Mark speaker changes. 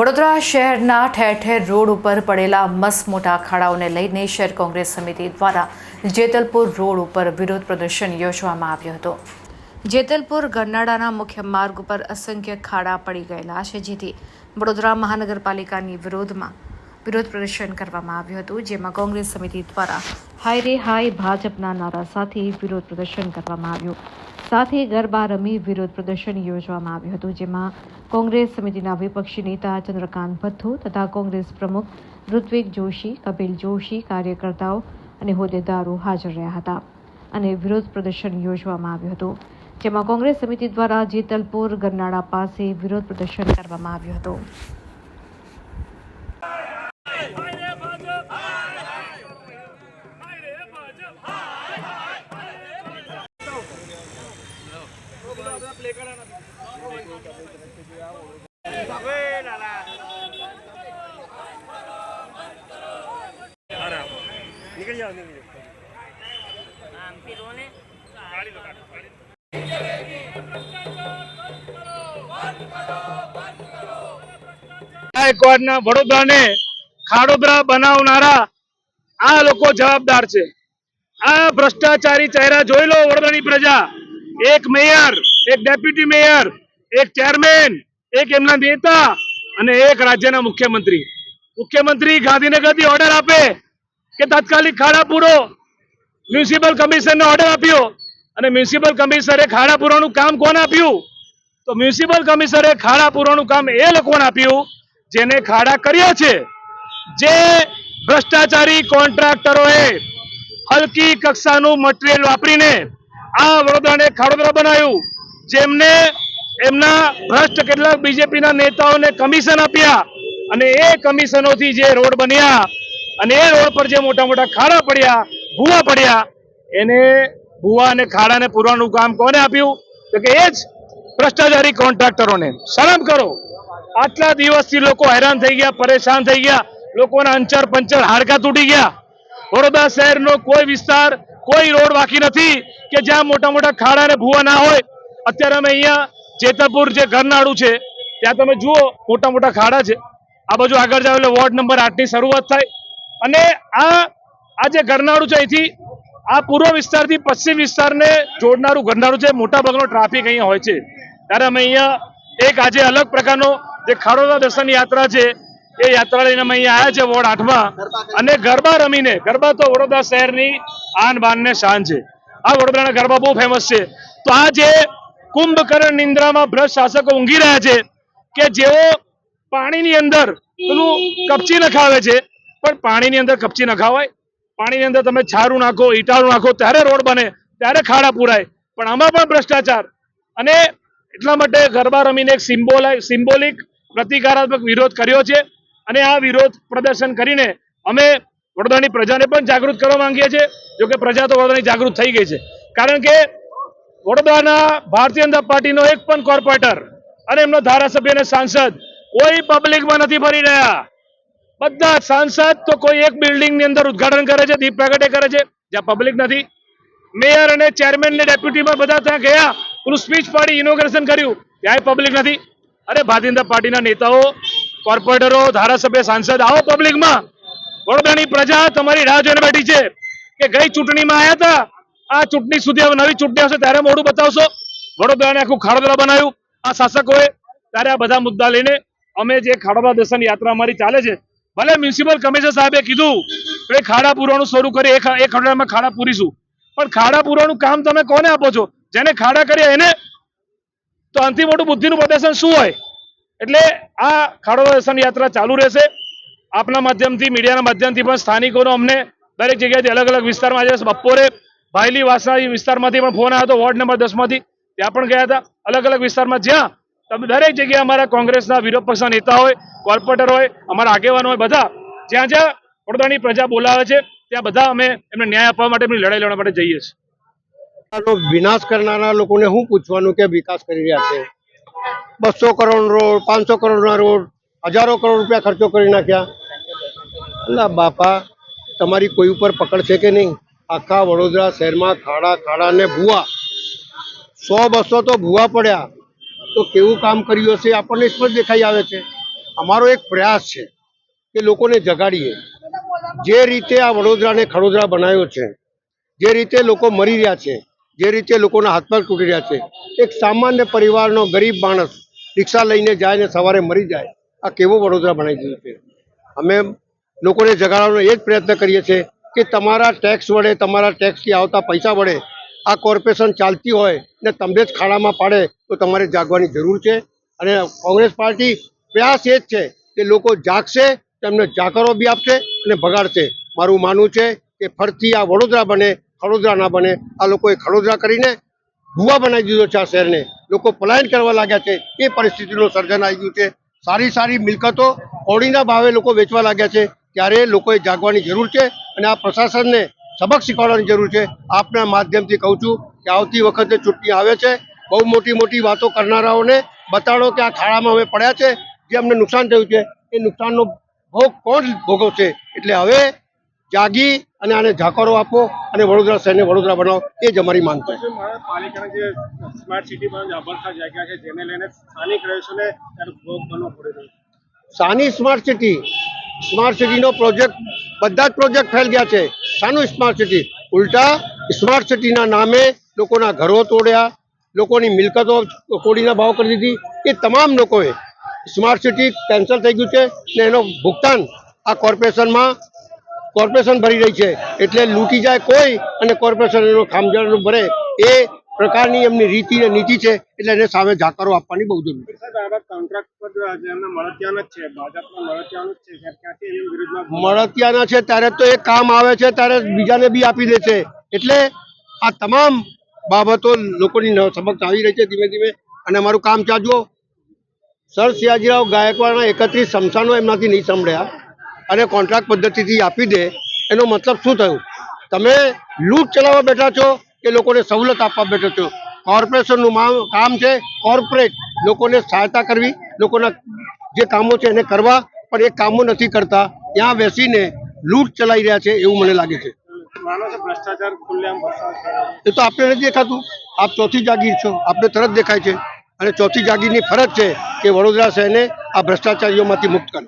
Speaker 1: વડોદરા શહેરના ઠેર ઠેર રોડ ઉપર પડેલા મસ્ત મોટા ખાડાઓને લઈને શહેર કોંગ્રેસ સમિતિ દ્વારા જેતલપુર રોડ ઉપર વિરોધ પ્રદર્શન યોજવામાં આવ્યું હતું. જેતલપુર ગરનાળાના મુખ્ય માર્ગ ઉપર અસંખ્ય ખાડા પડી ગયેલા છે, જેથી વડોદરા મહાનગરપાલિકાની વિરોધમાં વિરોધ પ્રદર્શન કરવામાં આવ્યું હતું, જેમાં કોંગ્રેસ સમિતિ દ્વારા હાય રે હાય ભાજપના નારા સાથે વિરોધ પ્રદર્શન કરવામાં આવ્યું. સાથે ગરબા રમી વિરોધ પ્રદર્શન યોજવામાં આવ્યું હતું, જેમાં કોંગ્રેસ સમિતિના વિપક્ષી નેતા ચંદ્રકાંત ભથ્થુ તથા કોંગ્રેસ પ્રમુખ ઋત્વિક જોશી, કપિલ જોશી, કાર્યકર્તાઓ અને હોદ્દેદારો હાજર રહ્યા હતા અને વિરોધ પ્રદર્શન યોજવામાં આવ્યું હતું, જેમાં કોંગ્રેસ સમિતિ દ્વારા જેતલપુર ગરનાળા પાસે વિરોધ પ્રદર્શન કરવામાં આવ્યું હતું
Speaker 2: હાય રે ભાજપ હાય રે ભાજપ હાય હાય પ્લે કરા નીકળી જાઓ નીકળી વડોદરાને ખાડોદરા બનાવનારા આ લોકો જવાબદાર છે. આ ભ્રષ્ટાચારી ચહેરા જોઈ લો વડોદરાની પ્રજા. એક મેયર એક ડેપ્યુટી મેયર, એક ચેરમેન, એક એમના નેતા અને એક રાજ્યના મુખ્યમંત્રી. મુખ્યમંત્રી ગાંધીનગરથી ઓર્ડર આપે કે તાત્કાલિક ખાડા પૂરો. મ્યુનિસિપલ કમિશનને ઓર્ડર આપ્યો અને મ્યુનિસિપલ કમિશનરે ખાડા પૂરવાનું કામ કોણ આપ્યું? તો મ્યુનિસિપલ કમિશનરે ખાડા પૂરવાનું કામ એ લોકોને આપ્યું જેને ખાડા કર્યા છે. જે ભ્રષ્ટાચારી કોન્ટ્રાક્ટરોએ હલકી કક્ષાનું મટીરિયલ વાપરીને આ વડોદરાને ખાડોદરા બનાવ્યું. જેમને એમના ભ્રષ્ટ કેટલાક બીજેપીના નેતાઓને કમિશન આપ્યા અને એ કમિશનોથી જે રોડ બન્યા અને એ રોડ પર જે મોટા મોટા ખાડા પડ્યા, ભૂવા પડ્યા, એને ભૂવા અને ખાડાને પૂરવાનું કામ કોને આપ્યું? તો કે એ જ ભ્રષ્ટાચારી કોન્ટ્રાક્ટરોને. શરમ કરો. આટલા દિવસથી લોકો હેરાન થઈ ગયા, પરેશાન થઈ ગયા, લોકોના અંચર પંચર હાડકા તૂટી ગયા. વડોદરા શહેરનો કોઈ વિસ્તાર, કોઈ રોડ બાકી નથી કે જ્યાં મોટા મોટા ખાડા અને ભૂવા ના હોય. અત્યારે અમે અહીંયા જેતલપુર જે ઘરનાળું છે, ત્યાં તમે જુઓ, મોટા મોટા ખાડા છે. આ બાજુ આગળ જાવ એટલે વોર્ડ નંબર આઠની શરૂઆત થાય. અને આ આ જે ઘરનાળું છે અહીંથી, આ પૂર્વ વિસ્તારથી પશ્ચિમ વિસ્તારને જોડનારું ઘરનાળું છે. મોટા ભાગનો ટ્રાફિક અહીંયા હોય છે. ત્યારે અમે અહીંયા એક આજે અલગ પ્રકારનો જે ખાડોદા દર્શન યાત્રા છે, એ યાત્રા લઈને અમે અહીંયા આવ્યા છે વોર્ડ આઠમાં. અને ગરબા રમીને, ગરબા તો વડોદરા શહેરની આન બાન ને શાન છે. આ વડોદરાના ગરબા બહુ ફેમસ છે. તો આ જે કુંભકર્ણ નિંદ્રામાં ભ્રષ્ટ શાસકો ઊંઘી રહ્યા છે કે જેઓ પાણીની અંદર પેલું કપચી નખાવે છે, પણ પાણીની અંદર કપચી નખાવાય. પાણીની અંદર તમે છારું નાખો, ઈટાળું નાખો, ત્યારે રોડ બને, ત્યારે ખાડા પૂરાય. પણ આમાં પણ ભ્રષ્ટાચાર. અને એટલા માટે ગરબા રમીને એક સિમ્બોલ સિમ્બોલિક પ્રતિકારાત્મક વિરોધ કર્યો છે. અને આ વિરોધ પ્રદર્શન કરીને અમે વડોદરાની પ્રજાને પણ જાગૃત કરવા માંગીએ છીએ. જો કે પ્રજા તો વડોદરાની જાગૃત થઈ ગઈ છે. કારણ કે વડોદરાના ભારતીય જનતા પાર્ટીનો એક પણ કોર્પોરેટર અને એમનો ધારાસભ્ય અને સાંસદ કોઈ પબ્લિકમાં નથી ફરી રહ્યા. બધા સાંસદ તો કોઈ એક બિલ્ડિંગની અંદર ઉદઘાટન કરે છે, દીપ પ્રગટે કરે છે, જ્યાં પબ્લિક નથી. મેયર અને ચેરમેન ડેપ્યુટીમાં બધા ત્યાં ગયા, પેલું સ્પીચ પાડી, ઇનોગ્રેશન કર્યું, ત્યાંય પબ્લિક નથી. અરે, ભારતીય જનતા પાર્ટીના નેતાઓ, કોર્પોરેટરો, ધારાસભ્ય, સાંસદ, આવો પબ્લિકમાં. વડોદરાની પ્રજા તમારી રાહ જોઈને બેઠી છે કે ગઈ ચૂંટણીમાં આવ્યા હતા આ ચૂંટણી સુધી હવે નવી ચૂંટણી આવશે ત્યારે મોડું બતાવશો. વડોદરાને આખું ખાડોદરા બનાવ્યું. આ શાસકોએ ત્યારે આ બધા મુદ્દા લઈને અમે જે ખાડોદરા દર્શન યાત્રા અમારી ચાલે છે, ભલે મ્યુનિસિપલ કમિશનર સાહેબે કીધું કે ખાડા પૂરવાનું શરૂ કરી, એક અઠવાડિયામાં ખાડા પૂરીશું. પણ ખાડા પૂરવાનું કામ તમે કોને આપો છો? જેને ખાડા કર્યા એને? તો અંતિમ મોટું બુદ્ધિનું પ્રદર્શન શું હોય? એટલે આ ખાડોદરા દર્શન યાત્રા ચાલુ રહેશે. આપના માધ્યમથી, મીડિયાના માધ્યમથી પણ સ્થાનિકોનો અમને દરેક જગ્યાએથી અલગ અલગ વિસ્તારમાં આજે બપોરે ભાયલી વાસણા વિસ્તારમાંથી પણ ફોન આવ્યો હતો, વોર્ડ નંબર દસમાંથી. ત્યાં પણ ગયા હતા. અલગ અલગ વિસ્તારમાં જ્યાં તમે દરેક જગ્યાએ અમારા કોંગ્રેસના વિરોધ પક્ષના નેતા હોય, કોર્પોરેટર હોય, અમારા આગેવાનો હોય, બધા જ્યાં જ્યાં વડોદરાની પ્રજા બોલાવે છે, ત્યાં બધા અમે એમને ન્યાય આપવા માટે, એમની લડાઈ લડવા માટે જઈએ છીએ.
Speaker 3: વિનાશ કરનારા લોકોને શું પૂછવાનું કે વિકાસ કરી રહ્યા છે? બસો કરોડ રોડ, પાંચસો કરોડના રોડ, હજારો કરોડ રૂપિયા ખર્ચો કરી નાખ્યા. અલા બાપા, તમારી કોઈ ઉપર પકડ છે કે નહીં? આખા વડોદરા શહેરમાં ખાડા ખાડા ને ભૂવા. સો બસો તો ભૂવા પડ્યા. તો કેવું કામ કર્યું હશે? આપણને સ્પષ્ટ દેખાઈ આવે છે? અમારો એક પ્રયાસ છે કે લોકોને જગાડીએ. જે રીતે આ વડોદરાને ખડોદરા બનાવ્યો છે, જે રીતે લોકો મરી રહ્યા છે, જે રીતે લોકોના હાથ પગ તૂટી રહ્યા છે, એક સામાન્ય પરિવારનો ગરીબ માણસ રિક્ષા લઈને જાય ને સવારે મરી જાય, આ કેવો વડોદરા બનાવી દીધું છે? અમે લોકોને જગાડવાનો એ જ પ્રયત્ન કરીએ છીએ કે તમારા ટેક્સ વડે, તમારા ટેક્સથી આવતા પૈસા વડે આ કોર્પોરેશન ચાલતી હોય ને તમને જ ખાડામાં પાડે, તો તમારે જાગવાની જરૂર છે. અને કોંગ્રેસ પાર્ટી પ્રયાસ એ જ છે કે લોકો જાગશે, તેમને જાકરો બી આપશે અને ભગાડશે. મારું માનવું છે કે ફરતી આ વડોદરા બને, ખડોદરા ના બને, આ લોકોએ ખડોદરા કરીને ભૂવા બનાવી દીધો છે આ શહેરને. લોકો પલાયન કરવા લાગ્યા છે, એ પરિસ્થિતિનું સર્જન આવી ગયું છે. સારી સારી મિલકતો ઓળીના ભાવે લોકો વેચવા લાગ્યા છે. ત્યારે લોકોએ જાગવાની જરૂર છે. અને આ પ્રશાસનને સબક શીખવાડવાની જરૂર છે. આપના માધ્યમથી કહું છું કે આવતી વખતે ચૂંટણી આવે છે. બહુ મોટી મોટી વાતો કરનારાઓને બતાડો કે આ ખાડામાં અમે પડ્યા છે. જે અમને નુકસાન થયું છે એ નુકસાનનો ભોગ કોણ ભોગવશે? એટલે હવે જાગી અને આને ઝાકરો આપો અને વડોદરા શહેરને વડોદરા બનાવો. એ જ અમારી માંગ છે.
Speaker 4: પાલિકાના જે સ્માર્ટ સિટી અભરખા જગ્યા છે જેને લઈને સ્થાનિક રહીશોને ભોગ બનવો પડી છે.
Speaker 3: સાની સ્માર્ટ સિટી સ્માર્ટ સિટીનો પ્રોજેક્ટ, બધા જ પ્રોજેક્ટ ફેલ ગયા છે. શાનું સ્માર્ટ સિટી? ઉલટા, સ્માર્ટ સિટીના નામે લોકોના ઘરો તોડ્યા, લોકોની મિલકતો કોડીના ભાવ કરી દીધી. એ તમામ લોકોએ સ્માર્ટ સિટી કેન્સલ થઈ ગયું છે ને એનો ભુગતાન આ કોર્પોરેશનમાં કોર્પોરેશન ભરી રહી છે. એટલે લૂંટી જાય કોઈ અને કોર્પોરેશન એનો ખામજાનું ભરે. એ પ્રકારની એમની રીતિ અને નીતિ છે એટલે એને સામે જાકારો આપવાની બહુ જરૂર છે.
Speaker 4: મળતિયાનો છે ત્યારે
Speaker 3: તો એ કામ આવે છે ત્યારે બીજાને બી આપી દે છે. એટલે આ તમામ બાબતો લોકોની સમક્ષ આવી રહી છે ધીમે ધીમે. અને અમારું કામ ચાલજો સર સિયાજીરાવ ગાયકવાડના એકત્રીસ સમસાનો એમનાથી નહીં સાંભળ્યા. અને કોન્ટ્રાક્ટ પદ્ધતિથી આપી દે. એનો મતલબ શું થયું? તમે લૂંટ ચલાવવા બેઠા છો કે લોકોને સવલત આપવા બેઠો છું. કોર્પોરેશનનું કામ છે કોર્પોરેટ. લોકોને સહાયતા કરવી લોકોના જે કામો છે એને કરવા પણ એ કામો નથી કરતા. ત્યાં બેસીને લૂંટ ચલાવી રહ્યા છે એવું મને લાગે છે. એ તો આપણે નથી દેખાતું. આપ ચોથી જાગીર છો. આપને તરત દેખાય છે. અને ચોથી જાગીરની ફરજ છે કે વડોદરા શહેરને આ ભ્રષ્ટાચારીઓમાંથી મુક્ત કરે.